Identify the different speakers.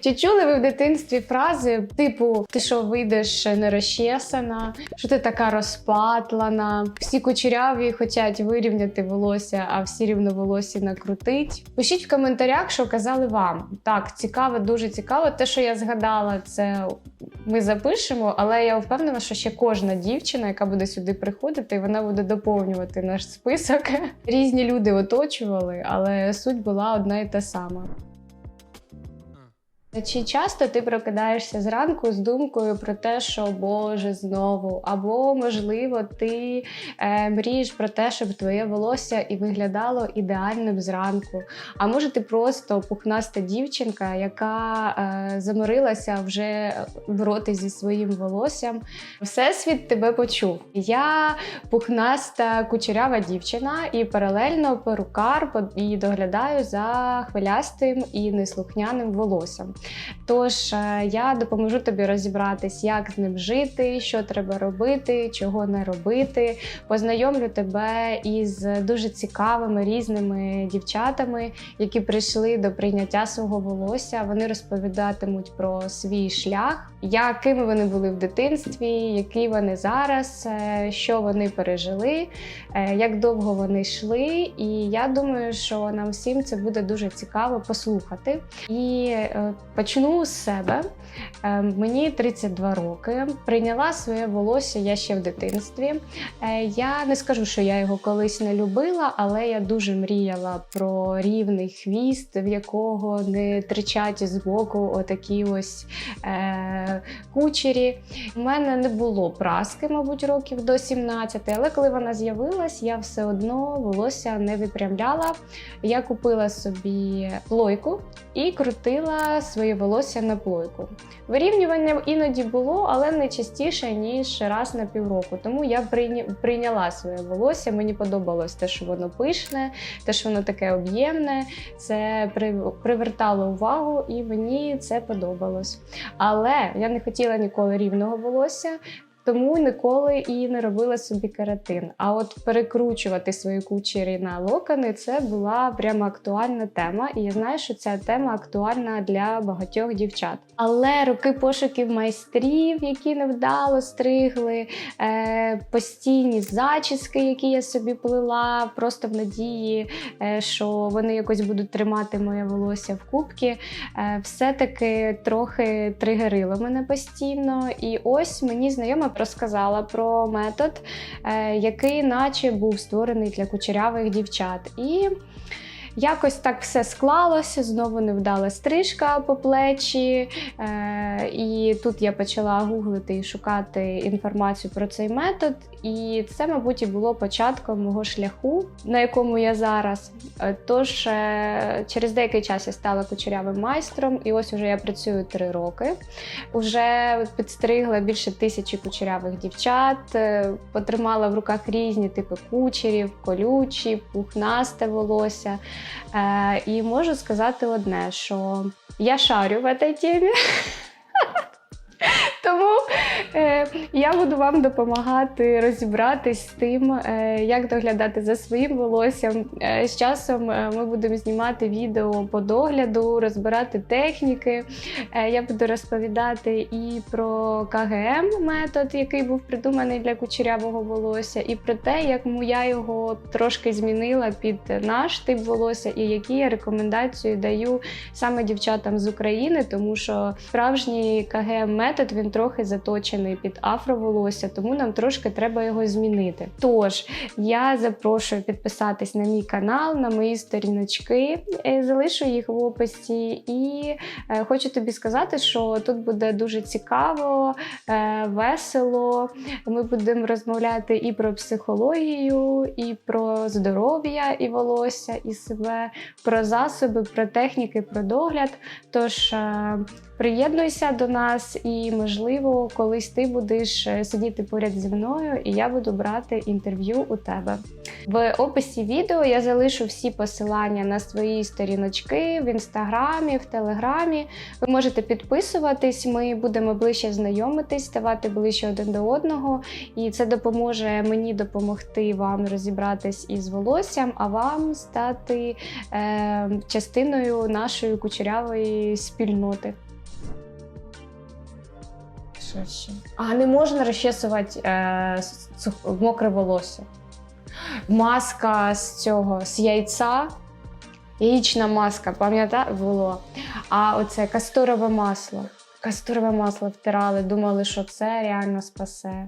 Speaker 1: Чи чули ви в дитинстві фрази типу Ти що вийдеш нерозчесана, що ти така розпатлана, всі кучеряві хочуть вирівняти волосся, а всі рівноволосі накрутить? Пишіть в коментарях, що казали вам. Так, цікаво, дуже цікаво. Те, що я згадала, це ми запишемо, але я впевнена, що ще кожна дівчина, яка буде сюди приходити, вона буде доповнювати наш список. Різні люди оточували, але суть була одна і та сама. Чи часто ти прокидаєшся зранку з думкою про те, що Боже знову? Або, можливо, ти е, мрієш про те, щоб твоє волосся і виглядало ідеальним зранку. А може, ти просто пухнаста дівчинка, яка е, заморилася вже боротися зі своїм волоссям. Всесвіт тебе почув. Я пухнаста кучерява дівчина і паралельно перукар і доглядаю за хвилястим і неслухняним волоссям. Тож е, я допоможу тобі розібратись, як з ним жити, що треба робити, чого не робити. Познайомлю тебе із дуже цікавими різними дівчатами, які прийшли до прийняття свого волосся. Вони розповідатимуть про свій шлях, якими вони були в дитинстві, які вони зараз, е, що вони пережили, е, як довго вони йшли. І я думаю, що нам всім це буде дуже цікаво послухати. І почну з себе. Е, Мені 32 роки. Прийняла своє волосся я ще в дитинстві. Е, Я не скажу, що я його колись не любила, але я дуже мріяла про рівний хвіст, в якого не тричать з боку отакі ось е, кучері. У мене не було праски, мабуть, років до 17, але коли вона з'явилась, я все одно волосся не випрямляла. Я купила собі плойку і крутила своє волосся на плойку. Вирівнювання іноді було, але не частіше, ніж раз на півроку. Тому я прийня- прийняла своє волосся. Мені подобалось те, що воно пишне, те, що воно таке об'ємне. Це при- привертало увагу, і мені це подобалось. Але я не хотіла ніколи рівного волосся. Тому ніколи і не робила собі кератин. А от перекручувати свої кучері на локони це була прямо актуальна тема. І я знаю, що ця тема актуальна для багатьох дівчат. Але роки пошуків майстрів, які невдало стригли, е, постійні зачіски, які я собі плела, просто в надії, е, що вони якось будуть тримати моє волосся в кубки. Е, все-таки трохи тригерило мене постійно. І ось мені знайома розказала про метод, е, який наче був створений для кучерявих дівчат. І Якось так все склалося, знову невдала стрижка по плечі. Е, і тут я почала гуглити і шукати інформацію про цей метод. І це, мабуть, і було початком мого шляху, на якому я зараз. Е, Тож е, через деякий час я стала кучерявим майстром, і ось уже я працюю три роки. Уже підстригла більше тисячі кучерявих дівчат, е, потримала в руках різні типи кучерів, колючі, пухнасте волосся. Е, і можу сказати одне, що я шарю в цій темі. Тому я буду вам допомагати розібратись з тим, е, як доглядати за своїм волоссям. Е, з часом е, ми будемо знімати відео по догляду, розбирати техніки. Е, я буду розповідати і про КГМ метод, який був придуманий для кучерявого волосся, і про те, як я його трошки змінила під наш тип волосся, і які я рекомендації даю саме дівчатам з України, тому що справжній КГМ метод він трохи заточений під афроволосся, тому нам трошки треба його змінити. Тож я запрошую підписатись на мій канал, на мої сторіночки, е, залишу їх в описі. І е, хочу тобі сказати, що тут буде дуже цікаво, е, весело. Ми будемо розмовляти і про психологію, і про здоров'я і волосся, і себе, про засоби, про техніки, про догляд. Тож Приєднуйся до нас, і можливо, колись ти будеш е, сидіти поряд зі мною, і я буду брати інтерв'ю у тебе. В описі відео я залишу всі посилання на свої сторіночки в інстаграмі, в телеграмі. Ви можете підписуватись, ми будемо ближче знайомитись, ставати ближче один до одного, і це допоможе мені допомогти вам розібратись із волоссям, а вам стати е, частиною нашої кучерявої спільноти. Ще? А не можна розчесувати е, мокре волосся. Маска з цього, з яйця. Яєчна маска, пам'ятаєте, було. А оце касторове масло. Касторове масло втирали, думали, що це реально спасе.